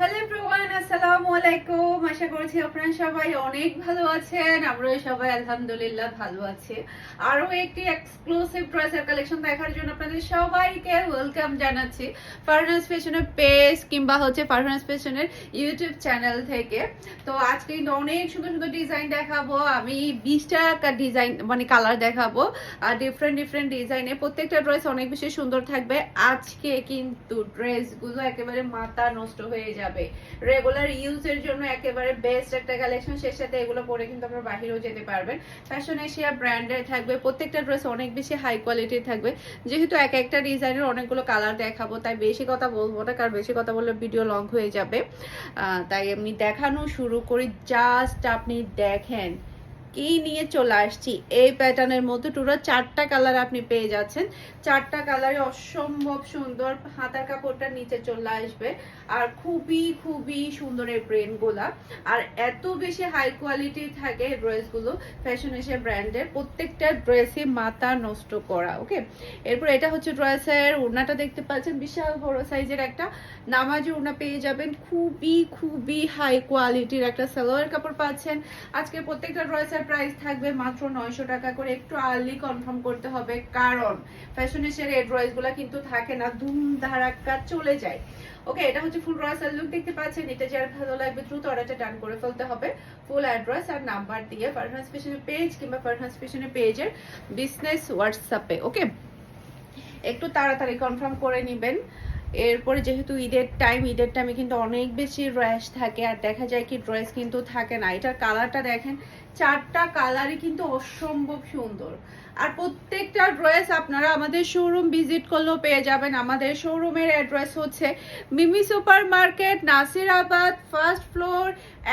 Hello everyone আসসালামু আলাইকুম আশা করছি আপনারা সবাই অনেক ভালো আছেন। আমরা সবাই আলহামদুলিল্লাহ ভালো আছি। আরও একটি এক্সক্লুসিভ ড্রেসের কালেকশন দেখার জন্য আপনাদের সবাইকে ওয়েলকাম জানাচ্ছি। ফারহানাস ফ্যাশনের পেজ কিংবা হচ্ছে ফারহানাস ফ্যাশনের ইউটিউব চ্যানেল থেকে। তো আজকে অনেক সুন্দর সুন্দর ডিজাইন দেখাবো। আমি বিশটা ডিজাইন মানে কালার দেখাবো। আর ডিফারেন্ট ডিফারেন্ট ডিজাইনে প্রত্যেকটা ড্রেস অনেক বেশি সুন্দর থাকবে। আজকে কিন্তু ড্রেসগুলো একেবারে মাথা নষ্ট হয়ে যাবে। রেগুলার ইউজের জন্য একেবারে বেস্ট একটা কালেকশন সে সাথে এগুলো পরে কিন্তু আপনারা বাহিরেও যেতে পারবেন। ফ্যাশন এশিয়া ব্র্যান্ডের থাকবে, প্রত্যেকটা ড্রেস অনেক বেশি হাই কোয়ালিটির থাকবে। যেহেতু এক একটা ডিজাইনের অনেকগুলো কালার দেখাবো, তাই বেশি কথা বলব না, কারণ বেশি কথা বললে ভিডিও লং হয়ে যাবে। তাই এমনি দেখানো শুরু করি জাস্ট আপনি দেখেন। কি নিয়ে চলে আসছি। এই প্যাটার্নের মধ্যে পুরো চারটা কালার আপনি পেয়ে যাচ্ছেন। চারটা কালারে অসম্ভব সুন্দর হাতার কাপড়টা নিচে চলে আসবে আর খুবই খুবই সুন্দর এই ব্রেনগুলা আর এত বেশি হাই কোয়ালিটি থাকে ড্রেসগুলো ফ্যাশন এসে ব্র্যান্ডের প্রত্যেকটা ড্রেসই মাথা নষ্ট করা ওকে এরপর এটা হচ্ছে ড্রেসের ওড়নাটা দেখতে পাচ্ছেন, বিশাল বড় সাইজের একটা নামাজি ওড়না পেয়ে যাবেন। খুবই খুবই হাই কোয়ালিটির একটা সালোয়ার কাপড় পাচ্ছেন। আজকে প্রত্যেকটা ড্রেসের প্রাইস থাকবে মাত্র নয়শো টাকা করে। একটু আর্লি কনফার্ম করতে হবে, কারণ ফ্যাশন এসের এই ড্রেসগুলো কিন্তু থাকে না ধুম ধারাক্কা চলে যায়। ওকে এটা হচ্ছে ফুল ড্রেসের লুক দেখতে পাচ্ছেন। এটা যার ভালো লাগবে দ্রুত অর্ডারটা ডান করে ফেলতে হবে। ফুল অ্যাড্রেস আর নাম্বার দিয়ে ফারহান্স ফ্যাশনের পেজ কিংবা ফারহান্স ফ্যাশনের পেজের বিজনেস হোয়াটসঅ্যাপে ওকে একটু তাড়াতাড়ি কনফার্ম করে নেবেন। এরপরে যেহেতু ঈদের টাইম ঈদের টাইমে কিন্তু অনেক বেশি র্যাশ থাকে আর দেখা যায় কি ড্রেস কিন্তু থাকে না। এটার কালারটা দেখেন, চারটা কালারই কিন্তু অসম্ভব সুন্দর। আর প্রত্যেকটা ড্রেস আপনারা আমাদের শোরুম ভিজিট করলেও পেয়ে যাবেন। আমাদের শোরুমের অ্যাড্রেস হচ্ছে Mimi super market Nasirabad first floor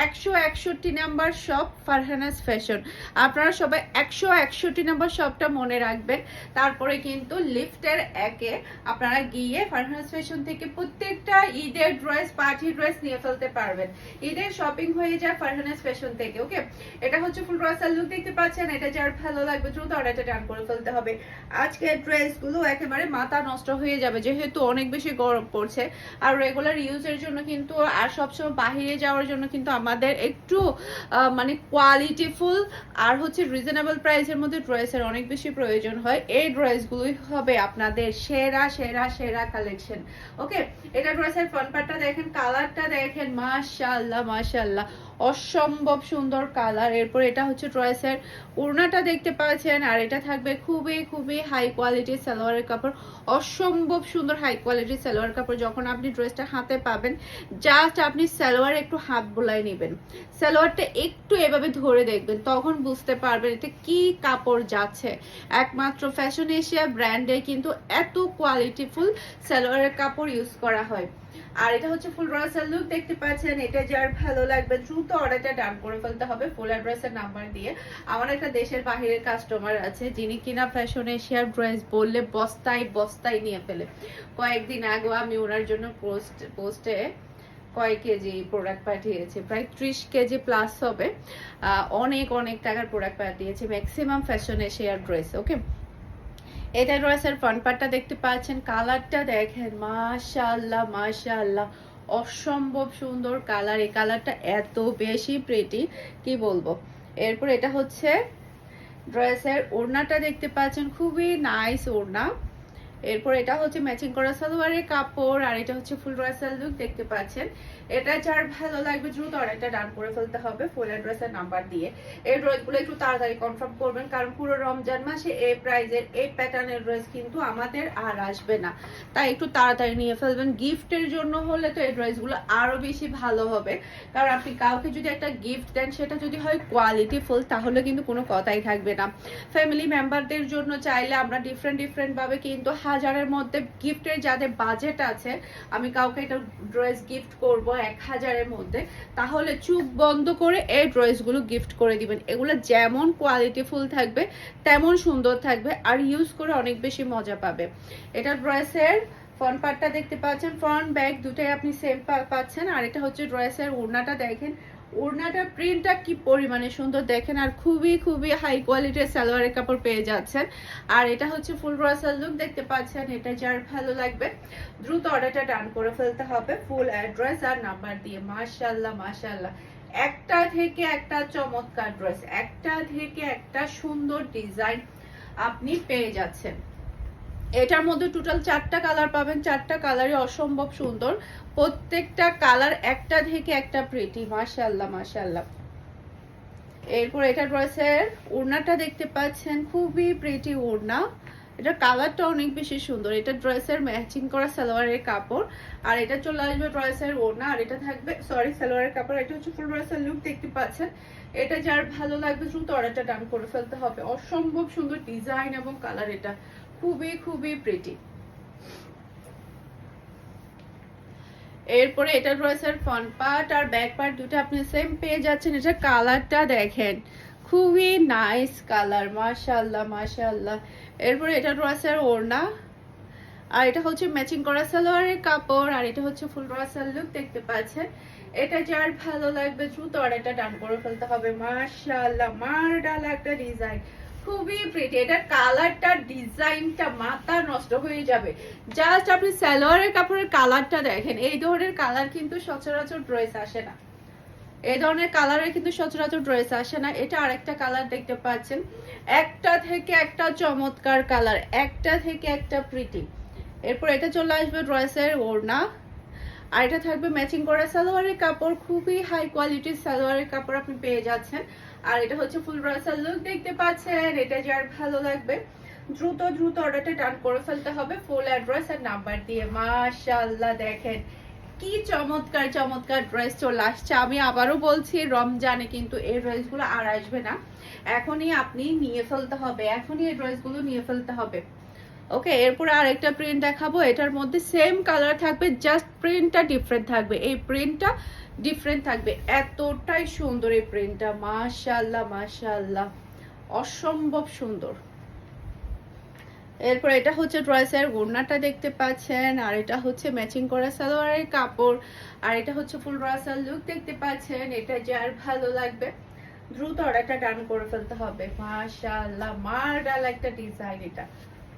একশো একষট্টি নাম্বার শপ ফারহানাস ফ্যাশন আপনারা সবাই একশো একষট্টি নাম্বার শপটা মনে রাখবেন। তারপরে কিন্তু লিফটের একে আপনারা গিয়ে ফারহানাস ফ্যাশন থেকে প্রত্যেকটা ঈদের ড্রেস পার্টি ড্রেস নিয়ে ফেলতে পারবেন। ঈদের শপিং হয়ে যায় ফারহানাস ফ্যাশন থেকে ওকে এটা হচ্ছে ফুল ড্রেসার লুক দেখতে পাচ্ছেন, এটা যার ভালো লাগবে দ্রুত অর্ডারটা ডান করে ফেলতে হবে। আজকে ড্রেসগুলো একেবারে মাথা নষ্ট হয়ে যাবে, যেহেতু অনেক বেশি গরম পড়ছে। আর রেগুলার ইউজের জন্য কিন্তু, আর সবসময় বাহিরে যাওয়ার জন্য কিন্তু আমাদের একটু মানে কোয়ালিটিফুল আর হচ্ছে রিজনেবল প্রাইসের মধ্যে ড্রেসের অনেক বেশি প্রয়োজন হয়। এই ড্রেসগুলোই হবে আপনাদের সেরা সেরা সেরা কালেকশন ওকে এটা ড্রেসের ফ্রন্ট পার্টটা দেখেন কালারটা দেখেন, মাশাআল্লাহ মাশাআল্লাহ। অসম্ভব সুন্দর কালার এরপর এটা হচ্ছে ড্রেসের ওড়নাটা দেখতে পাচ্ছেন, আর এটা থাকবে খুবই খুবই হাই কোয়ালিটির সালোয়ারের কাপড়। অসম্ভব সুন্দর হাই কোয়ালিটির সালোয়ার কাপড় যখন আপনি ড্রেসটা হাতে পাবেন জাস্ট আপনি সালোয়ার একটু হাত বোলাই নেবেন। সালোয়ারটা একটু এভাবে ধরে দেখবেন, তখন বুঝতে পারবেন এটা কি কাপড় যাচ্ছে। একমাত্র ফ্যাশন এশিয়া ব্র্যান্ডে কিন্তু এত কোয়ালিটিফুল সালোয়ারের কাপড় ইউজ করা হয়। আর এটা হচ্ছে ফুল ড্রেসের লুক দেখতে পাচ্ছেন, এটা যার ভালো লাগবে, দ্রুত অর্ডারটা ডান করে ফেলতে হবে ফুল অ্যাড্রেসের নাম্বার দিয়ে। আমার একটা দেশের বাহিরের কাস্টমার আছে, যিনি কিনা ফ্যাশন এশিয়ার ড্রেস বললে বস্তায় বস্তায় নিয়ে ফেলে। কয়েকদিন আগে আমি ওনার জন্য পোস্ট পোস্টে কয় কেজি প্রোডাক্ট পাঠিয়েছি, প্রায় ত্রিশ কেজি প্লাস হবে। অনেক অনেক টাকার প্রোডাক্ট পাঠিয়েছি ম্যাক্সিমাম ফ্যাশন এশিয়ার ড্রেস ওকে এটা ড্রেসের ফ্রন্ট পার্টটা দেখতে পাচ্ছেন কালারটা দেখেন মাশাল্লাহ মাশাল্লাহ অসম্ভব সুন্দর কালার এই কালারটা এত বেশি প্রেটি কি বলব? এরপর এটা হচ্ছে ড্রেসের ওড়নাটা দেখতে পাচ্ছেন, খুবই নাইস ওড়না। এরপর এটা হচ্ছে ম্যাচিং করা সালোয়ারের কাপড়, আর এটা হচ্ছে ফুল ড্রেসের লুক দেখতে পাচ্ছেন। এটা যার ভালো লাগবে দ্রুত অর্ডারটা ডান করে ফেলতে হবে ফুল অ্যাড্রেসের নাম্বার দিয়ে। এই ড্রেসগুলো একটু তাড়াতাড়ি কনফার্ম করবেন, কারণ পুরো রমজান মাসে এই প্রাইজের এই প্যাটার্নের ড্রেস কিন্তু আমাদের আর আসবে না। তাই একটু তাড়াতাড়ি নিয়ে ফেলবেন। গিফটের জন্য হলে তো এই ড্রেসগুলো আরও বেশি ভালো হবে। কারণ আপনি কাউকে যদি একটা গিফট দেন, সেটা যদি হয় কোয়ালিটি ফুল তাহলে কিন্তু কোনো কথাই থাকবে না। ফ্যামিলি মেম্বারদের জন্য চাইলে আমরা ডিফারেন্ট ডিফারেন্ট ভাবে কিন্তু হাজারের মধ্যে গিফটের যাদের বাজেট আছে, আমি কাউকে একটা ড্রেস গিফট করব এক হাজারের মধ্যে, তাহলে চুপ বন্ধ করে এই ড্রেসগুলো গিফট করে দিবেন। এগুলো যেমন কোয়ালিটি ফুল থাকবে, তেমন সুন্দর থাকবে, আর ইউজ করে অনেক বেশি মজা পাবে। এটা ড্রেসের ফ্রন্ট পার্টটা দেখতে পাচ্ছেন ফ্রন্ট ব্যাক দুটাই আপনি সেম পাচ্ছেন, আর এটা হচ্ছে ড্রেসের ওড়নাটা দেখেন ওড়নাটার প্রিন্টটা কি পরিমাণে সুন্দর দেখেন, আর খুবই খুবই হাই কোয়ালিটির সালোয়ারের কাপড় পেয়ে যাচ্ছেন। আর এটা হচ্ছে ফুল রসাল লুক দেখতে পাচ্ছেন, এটা যার ভালো লাগবে, দ্রুত অর্ডারটা ডান করে ফেলতে হবে ফুল অ্যাড্রেস আর নাম্বার দিয়ে। মাশাল্লাহ মাশাল্লাহ একটা থেকে একটা চমৎকার ড্রেস একটা থেকে একটা সুন্দর ডিজাইন আপনি পেয়ে যাচ্ছেন। এটার মধ্যে টোটাল চারটা কালার পাবেন, চারটা কালারই অসম্ভব সুন্দর। প্রত্যেকটা কালার একটা থেকে একটা প্রিটি মাশাল্লাহ মাশাল্লাহ এরপর এটা ড্রেসের ওড়নাটা দেখতে পাচ্ছেন, খুবই প্রিটি ওড়না এটা কালারটা অনেক বেশি সুন্দর। এটা ড্রেসের ম্যাচিং করা সালোয়ারের কাপড়। আর এটা চলে আসবে ড্রেসের ওড়না আর এটা থাকবে সরি সালোয়ারের কাপড়। এটা হচ্ছে ফুল ড্রেসের লুক দেখতে পাচ্ছেন। এটা যার ভালো লাগবে দ্রুত অর্ডারটা ডান করে ফেলতে হবে। অসম্ভব সুন্দর ডিজাইন এবং কালার এটা। খুবই খুবই প্রিটি এরপরে এটা ড্রেসের ফ্রন্ট পার্ট আর ব্যাক পার্ট দুটো আপনি সেম পেয়ে যাচ্ছেন। এটা কালারটা দেখেন। খুবই নাইস কালার মাশাআল্লাহ মাশাআল্লাহ। এরপরে এটা ড্রেসের ওড়না। আর এটা হচ্ছে ম্যাচিং করা সালোয়ারের কাপড় আর এটা হচ্ছে ফুল ড্রেসের লুক দেখতে পাচ্ছেন। এটা যার ভালো লাগবে দ্রুত অর্ডারটা ডান করে ফেলতে হবে। মাশাআল্লাহ মার ডালা একটা ডিজাইন খুবই প্রিটি এটা কালারটা ডিজাইনটা মাথা নষ্ট হয়ে যাবে। জাস্ট আপনি সালোয়ারের কাপড়ের কালারটা দেখেন, এই ধরনের কালার কিন্তু সচরাচর ড্রেস আসে না। এই ধরনের কালারের কিন্তু সচরাচর ড্রেস আসে না। এটা আরেকটা কালার দেখতে পাচ্ছেন। একটা থেকে একটা চমৎকার কালার একটা থেকে একটা প্রিটি এরপর এটা চলে আসবে ড্রেসের ওড়না। আর এটা থাকবে ম্যাচিং করা সালোয়ারের কাপড়। খুবই হাই কোয়ালিটির সালোয়ারের কাপড় আপনি পেয়ে যাচ্ছেন। আর এটা হচ্ছে ফুল ড্রেসের লুক দেখতে পাচ্ছেন, এটা যার ভালো লাগবে। দ্রুত দ্রুত অর্ডারটা ডান করে ফেলতে হবে ফুল অ্যাড্রেস আর নাম্বার দিয়ে। মাশাআল্লাহ, দেখেন, কি চমৎকার চমৎকার ড্রেস চলে আসছে। আমি আবারও বলছি, রমজানে কিন্তু এই ড্রেসগুলো আর আসবে না। এখনই আপনি নিয়ে ফেলতে হবে, এখনই এই ড্রেসগুলো নিয়ে ফেলতে হবে। ওকে, এরপরে আরেকটা প্রিন্ট দেখাবো, এটার মধ্যে সেম কালার থাকবে জাস্ট প্রিন্টটা ডিফারেন্ট থাকবে। এই প্রিন্টটা ডিফারেন্ট থাকবে। এতটাই সুন্দর এই প্রিন্টটা মাশাআল্লাহ মাশাআল্লাহ। অসম্ভব সুন্দর। এরপর এটা হচ্ছে ড্রেসের ওড়নাটা দেখতে পাচ্ছেন। আর এটা হচ্ছে ম্যাচিং করা সালোয়ারের কাপড়। আর এটা হচ্ছে ফুল ড্রেসের লুক দেখতে পাচ্ছেন। এটা যার ভালো লাগবে। দ্রুত অর্ডারটা ডান করে ফেলতে হবে। মাশাআল্লাহ মার ডাল একটা ডিজাইন এটা।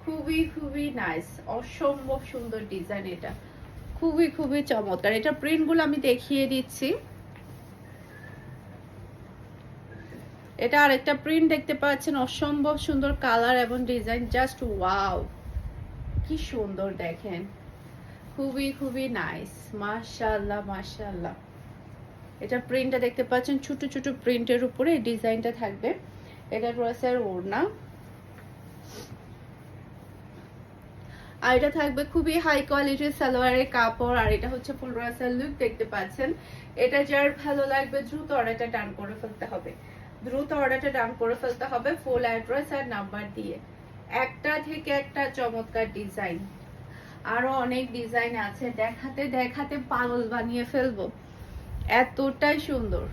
খুবই খুবই নাইস অসম্ভব সুন্দর ডিজাইন এটা। খুবই খুবই চমৎকার। এটা প্রিন্টগুলো আমি দেখিয়ে দিচ্ছি। এটা আরেকটা প্রিন্ট দেখতে পাচ্ছেন, অসম্ভব সুন্দর কালার এবং ডিজাইন জাস্ট ওয়াও কি সুন্দর দেখেন। খুবই খুবই নাইস মাশাআল্লাহ মাশাআল্লাহ। এটা প্রিন্টটা দেখতে পাচ্ছেন, ছোট ছোট প্রিন্টের উপরে ডিজাইনটা থাকবে। এটা রয়েছে ওড়না। আর এটা থাকবে খুবই হাই কোয়ালিটির সালোয়ারের কাপড়, আর এটা হচ্ছে ফুল লুক দেখতে পাচ্ছেন। এটা যার ভালো লাগবে দ্রুত অর্ডারটা ডান করে ফেলতে হবে। দ্রুত অর্ডারটা ডান করে ফেলতে হবে ফুল অ্যাড্রেস আর নাম্বার দিয়ে। একটা থেকে একটা চমৎকার ডিজাইন আরও অনেক ডিজাইন আছে। দেখাতে দেখাতে পাগল বানিয়ে ফেলব। এতটাই সুন্দর।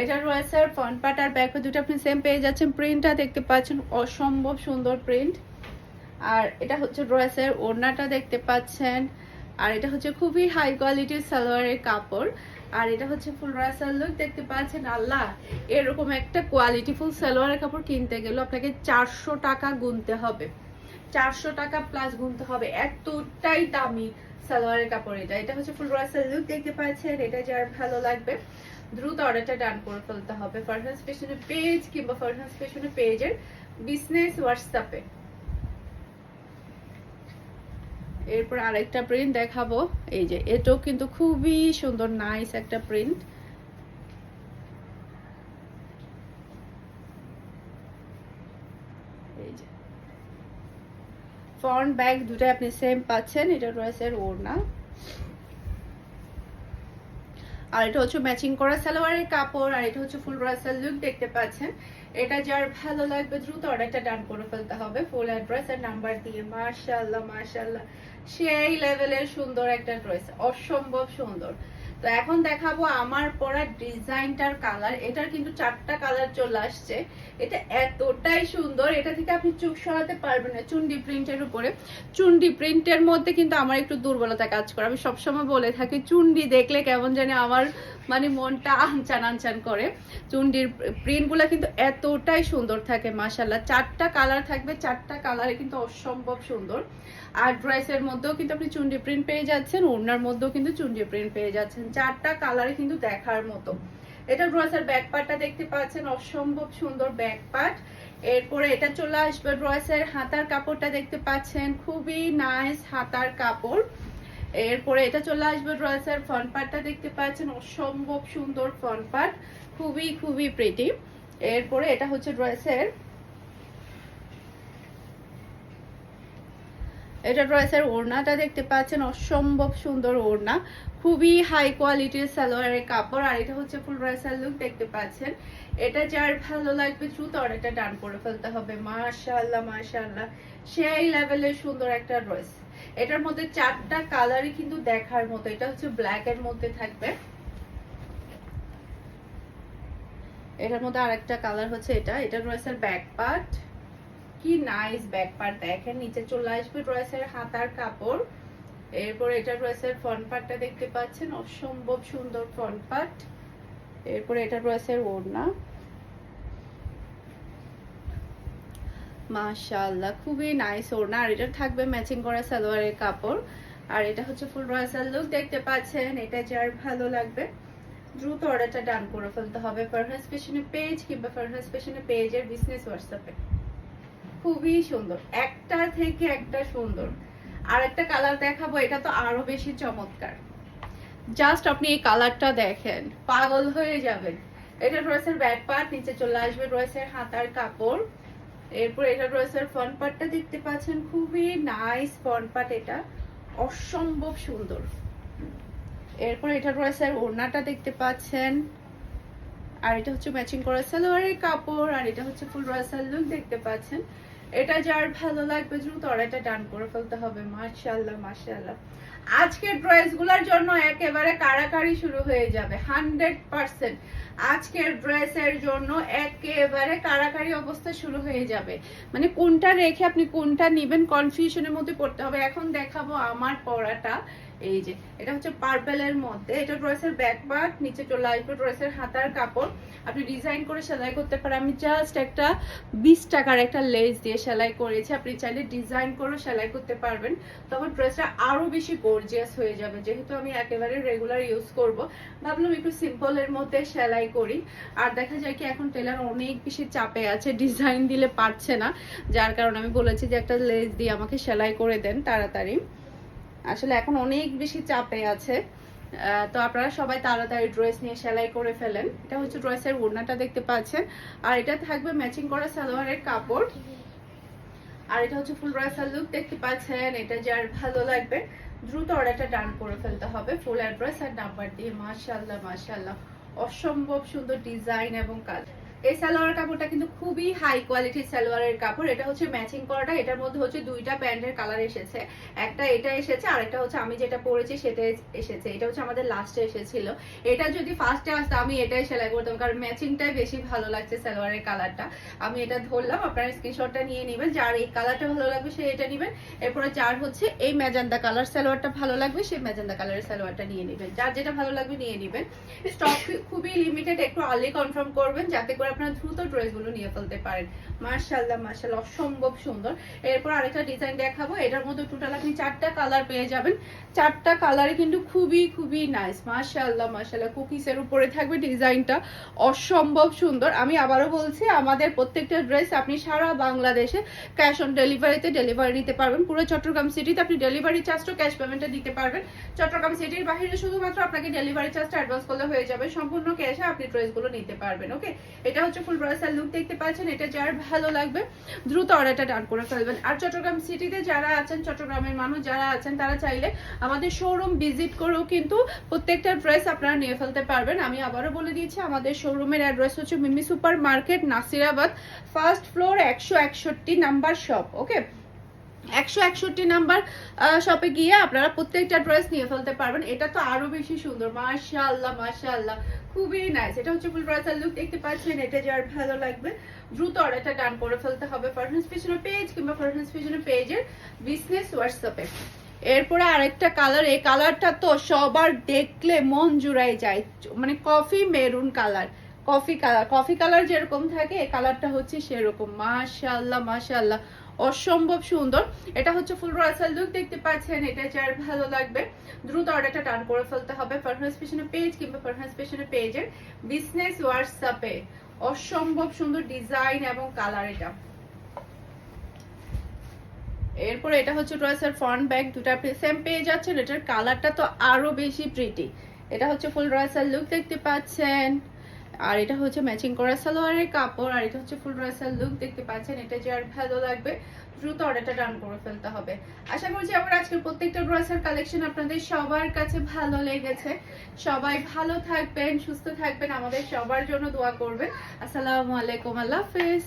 এটা রয়েছে ফ্রন্ট পার্ট আর ব্যাক দুটো আপনি সেম পেয়ে যাচ্ছেন। প্রিন্টটা দেখতে পাচ্ছেন। অসম্ভব সুন্দর প্রিন্ট আর এটা হচ্ছে ড্রেসের ওড়নাটা দেখতে পাচ্ছেন। আর এটা হচ্ছে খুবই হাই কোয়ালিটির সালোয়ারের কাপড়। আর এটা হচ্ছে ফুল ড্রেসের লুক দেখতে পাচ্ছেন। আল্লাহ, এরকম একটা কোয়ালিটি ফুল সালোয়ারের কাপড় কিনতে গেলে আপনাকে চারশো টাকা গুনতে হবে। চারশো টাকা প্লাস গুনতে হবে। এতটাই দামি সালোয়ারের কাপড় এটা। এটা হচ্ছে ফুল ড্রেসের লুক দেখতে পাচ্ছেন। এটা যার ভালো লাগবে, দ্রুত অর্ডারটা ডান করে ফেলতে হবে। ফারহান স্পেশনের পেজ কিংবা ফারহান স্পেশনের পেজের বিজনেস হোয়াটসঅ্যাপে এরপর আরেকটা প্রিন্ট দেখাবো। এই যে, এটাও কিন্তু খুবই সুন্দর নাইস একটা প্রিন্ট ফ্রন্ট ব্যাক দুটো আপনি সেম পাচ্ছেন, এটা রয়েছে ওড়না। আর এটা হচ্ছে ম্যাচিং করা সালোয়ারের কাপড়, আর এটা হচ্ছে ফুল রাসাল লুক দেখতে পাচ্ছেন। এটা যার ভালো লাগবে, দ্রুত অর্ডারটা ডান করে ফেলতে হবে। ফুল অ্যাড্রেস আর নাম্বার দিয়ে, মাশাআল্লাহ মাশাআল্লাহ। সেই লেভেলের সুন্দর একটা ড্রেস অসম্ভব সুন্দর। তো এখন দেখাবো আমার পরা ডিজাইনটার কালার এটার কিন্তু চারটা কালার চলে আসছে। এটা এতটাই সুন্দর, এটা থেকে আপনি চোখ সরাতে পারবেন না চুন্ডি প্রিন্টের উপরে। চুন্ডি প্রিন্টের মধ্যে কিন্তু আমার একটু দুর্বলতা কাজ করে। আমি সবসময় বলে থাকি, চুন্ডি দেখলে কেমন জানি আমার মানে মনটা আনচান আনচান করে। চুন্ডির প্রিন্টগুলো কিন্তু এতটাই সুন্দর থাকে মাসাল্লাহ চারটা কালার থাকবে, চারটা কালারে কিন্তু অসম্ভব সুন্দর। আর ড্রেসের মধ্যেও কিন্তু আপনি চুন্ডি প্রিন্ট পেয়ে যাচ্ছেন, ওড়নার মধ্যেও কিন্তু চুন্ডি প্রিন্ট পেয়ে যাচ্ছেন। চারটা কালারে কিন্তু দেখার মতো। এটা ড্রেসের ব্যাক পার্টটা দেখতে পাচ্ছেন, অসম্ভব সুন্দর ব্যাক পার্ট এরপরে এটা চলে আসবে ড্রেসের হাতার কাপড়টা দেখতে পাচ্ছেন, খুবই নাইস হাতার কাপড়। এরপরে এটা চলে আসবে ড্রেসের ফ্রন্ট পার্টটা দেখতে পাচ্ছেন, অসম্ভব সুন্দর ফ্রন্ট পার্ট খুবই খুবই প্রিটি এরপরে এটা হচ্ছে ড্রেসের এটা ড্রেসের ওড়নাটা দেখতে পাচ্ছেন, অসম্ভব সুন্দর ওড়না। খুবই হাই কোয়ালিটির সালোয়ারের কাপড়, আর এটা হচ্ছে ফুল ড্রেসের লুক দেখতে পাচ্ছেন। এটা যার ভালো লাগবে দ্রুত অর্ডারটা ডান করে ফেলতে হবে। মাশাআল্লাহ মাশাআল্লাহ। সেই লেভেলের সুন্দর একটা ড্রেস এটার মধ্যে চারটা কালারই কিন্তু দেখার মতো। এটা হচ্ছে ব্ল্যাক এর মধ্যে থাকবে। এটার মধ্যে আরেকটা কালার হচ্ছে এটা। এটা রয়েছে ব্যাক পার্ট কি নাইস ব্যাক পার্ট দেখেন, নিচে চলে আসবে ড্রেসের হাতার কাপড়। এরপর এটা রয়েছে ফ্রন্ট পার্টটা দেখতে পাচ্ছেন। অসম্ভব সুন্দর ফ্রন্ট পার্ট এরপর এটা রয়েছে ওড়না। মাশাআল্লাহ, খুবই নাইস ওড়না। আর এটা থাকবে ম্যাচিং করা সালোয়ারের কাপড়। আর এটা হচ্ছে ফুল রয়্যাল লুক দেখতে পাচ্ছেন, এটা যার ভালো লাগবে। দ্রুত অর্ডারটা ডান করে ফেলতে হবে ফারহাস ফ্যাশনের পেজ কিংবা ফারহাস ফ্যাশনের পেজের বিজনেস হোয়াটসঅ্যাপে খুবই সুন্দর, একটা থেকে একটা সুন্দর। আর একটা কালার দেখাবো, এটা তো আরও বেশি চমৎকার। জাস্ট আপনি এই কালারটা দেখেন, পাগল হয়ে যাবেন। এটা ড্রেসের ব্যাক পার্ট নিচে চলে আসবে ড্রেসের হাতার কাপড়। এরপর এটা ড্রেসের ফ্রন্ট পার্টটা দেখতে পাচ্ছেন, খুবই নাইস ফ্রন্ট পার্ট এটা। অসম্ভব সুন্দর। এরপর এটা ড্রেসের ওড়নাটা দেখতে পাচ্ছেন। আর এটা হচ্ছে ম্যাচিং করা সালোয়ারের কাপড়, আর এটা হচ্ছে ফুল রয়্যাল লুক দেখতে পাচ্ছেন। এটা যার ভালো লাগবে, দ্রুত অর্ডারটা ডান করে ফেলতে হবে। মাশাআল্লাহ মাশাআল্লাহ। আজকের ড্রেসগুলোর জন্য একেবারে কারাকারি শুরু হয়ে যাবে, হান্ড্রেড পার্সেন্ট। আজকের ড্রেসের জন্য একেবারে কারাকারি অবস্থা শুরু হয়ে যাবে। মানে কোনটা রেখে আপনি কোনটা নেবেন কনফিউশনের মধ্যে পড়তে হবে। এখন দেখাবো আমার পড়াটা এই যে, এটা হচ্ছে পার্পেলের মধ্যে। এটা ড্রেসের ব্যাক পার্ট নিচে চলে আসবে ড্রেসের হাতার কাপড়। আপনি ডিজাইন করে সেলাই করতে পারেন। আমি জাস্ট একটা বিশ টাকার একটা লেস দিয়ে সেলাই করেছি। আপনি চাইলে ডিজাইন করে সেলাই করতে পারবেন। তখন ড্রেসটা আরও বেশি গর্জিয়াস হয়ে যাবে। যেহেতু আমি একেবারে রেগুলার ইউজ করব, ভাবলাম একটু সিম্পলের মধ্যে সেলাই করি। আর দেখা যায় কি, এখন টেলার অনেক বেশি চাপে আছে ডিজাইন দিলে পারছে না। যার কারণে আমি বলেছি যে, একটা লেস দিয়ে আমাকে সেলাই করে দেন তাড়াতাড়ি। আসলে এখন অনেক বেশি চাপে আছে। তো আপনারা সবাই তাড়াতাড়ি ড্রেস নিয়ে সেলাই করে ফেলেন। এটা হচ্ছে ড্রেসের ওড়নাটা দেখতে পাচ্ছেন। আর এটা থাকবে ম্যাচিং করা সালোয়ারের কাপড়। আর এটা হচ্ছে ফুল ড্রেসার লুক দেখতে পাচ্ছেন। এটা যার ভালো লাগবে। দ্রুত অর্ডারটা ডান করে ফেলতে হবে। ফুল অ্যাড্রেস আর নাম্বার দিয়ে মাসা আল্লাহ মাসা আল্লাহ অসম্ভব সুন্দর ডিজাইন এবং কালার এই সালোয়ার কাপড়টা কিন্তু খুবই হাই কোয়ালিটির সালোয়ারের কাপড়। এটা হচ্ছে ম্যাচিং করাটা, এটার মধ্যে হচ্ছে দুইটা প্যান্টের কালার এসেছে। একটা এটা এসেছে, আর একটা হচ্ছে আমি যেটা পরেছি সেটা এসেছে। এটা হচ্ছে আমাদের লাস্টে এসেছিল। এটা যদি ফার্স্টে আসতো, আমি এটাই সেলাই করতাম, কারণ ম্যাচিংটাই বেশি ভালো লাগছে সালোয়ারের কালারটা আমি এটা ধরলাম, আপনারা স্ক্রিনশটটা নিয়ে নেবেন, যার এই কালারটা ভালো লাগবে সে এটা নেবেন। এরপরে যার হচ্ছে এই ম্যাজেন্ডা কালার সালোয়ারটা ভালো লাগবে সেই ম্যাজেন্ডা কালারের সালোয়ারটা নিয়ে নেবেন। যার যেটা ভালো লাগবে নিয়ে নেবেন। স্টক খুবই লিমিটেড একটু আর্লি কনফার্ম করবেন, যাতে করে আপনারা দ্রুত ড্রেসগুলো নিয়ে ফেলতে পারেন। মার্শাল্লাহ মার্শাল্লাহ, অসম্ভব সুন্দর। এরপর আরেকটা ডিজাইন দেখাবো। এটার মধ্যে টোটাল আপনি চারটা কালার পেয়ে যাবেন। চারটা কালারে কিন্তু খুবই খুবই নাইস মার্শাল্লাহ মার্শাল্লাহ কুকিসের উপরে থাকবে ডিজাইনটা অসম্ভব সুন্দর। আমি আবারও বলছি, আমাদের প্রত্যেকটা ড্রেস আপনি সারা বাংলাদেশে ক্যাশ অন ডেলিভারিতে ডেলিভারি নিতে পারবেন। পুরো চট্টগ্রাম সিটিতে আপনি ডেলিভারি চার্জটা ক্যাশ পেমেন্টে দিতে পারবেন। চট্টগ্রাম সিটির বাইরে শুধুমাত্র আপনাকে ডেলিভারি চার্জটা অ্যাডভান্স করলে হয়ে যাবে। সম্পূর্ণ ক্যাশে আপনি ড্রেসগুলো নিতে পারবেন ওকে এটা হচ্ছে ফুল ব্রাসার লুক দেখতে পাচ্ছেন, এটা যার ভালো লাগবে, দ্রুত অর্ডারটা ডান করে ফেলবেন। আর চট্টগ্রাম সিটিতে যারা আছেন, চট্টগ্রামের মানুষ যারা আছেন, তারা চাইলে আমাদের শোরুম ভিজিট করেও কিন্তু প্রত্যেকটা ড্রেস আপনারা নিয়ে ফেলতে পারবেন। আমি আবারও বলে দিয়েছি, আমাদের শোরুমের অ্যাড্রেস হচ্ছে Mimi super market Nasirabad first floor একশো একষট্টি নাম্বার শপ ওকে একশো একষট্টি নাম্বার শপে গিয়ে আপনারা প্রত্যেকটা ড্রেস নিয়ে ফেলতে পারবেন। এটা তো আরও বেশি সুন্দর, মাশাআল্লাহ মাশাআল্লাহ। খুবই নাইস এটা হচ্ছে ফুল ব্রাসার লুক দেখতে পাচ্ছেন, এটা যার ভালো লাগবে। দ্রুত অর্ডারটা ডান করে ফেলতে হবে ফারহান্স ফ্যাশনের পেজ কিংবা ফারহান্স ফ্যাশনের পেজের বিজনেস হোয়াটসঅ্যাপে এরপরে আরেকটা কালার এই কালারটা তো সবার দেখলে মন জুড়াই যায়। মানে coffee maroon colour coffee colour coffee colour যেরকম থাকে, এই কালারটা হচ্ছে সেরকম। মাশাআল্লাহ মাশাআল্লাহ। অসম্ভব সুন্দর। এটা হচ্ছে ফুল রাসাল লুক দেখতে পাচ্ছেন, এটা যার ভালো লাগবে। দ্রুত অর্ডারটা টান করে ফেলতে হবে। ফারহান্স ফ্যাশনের পেজ কিংবা ফারহান্স ফ্যাশনের পেজের বিজনেস হোয়াটসঅ্যাপে অসম্ভব সুন্দর ডিজাইন এবং কালার এটা। এরপর এটা হচ্ছে ড্রেসের ফ্রন্ট ব্যাগ দুটো সেম পেয়ে যাচ্ছেন। এটার কালারটা তো আরও বেশি প্রিটি এটা হচ্ছে ফুল ড্রেসের লুক দেখতে পাচ্ছেন। আর এটা হচ্ছে ম্যাচিং করা সালোয়ারের কাপড়, আর এটা হচ্ছে ফুল ড্রেসের লুক দেখতে পাচ্ছেন, এটা যে আর ভালো লাগবে, দ্রুত অর্ডারটা ডান করে ফেলতে হবে। আশা করছি আমার আজকের প্রত্যেকটা ড্রেসের কালেকশন আপনাদের সবার কাছে ভালো লেগেছে। সবাই ভালো থাকবেন, সুস্থ থাকবেন, আমাদের সবার জন্য দোয়া করবেন। আসসালামু আলাইকুম, আল্লাহ হাফেজ।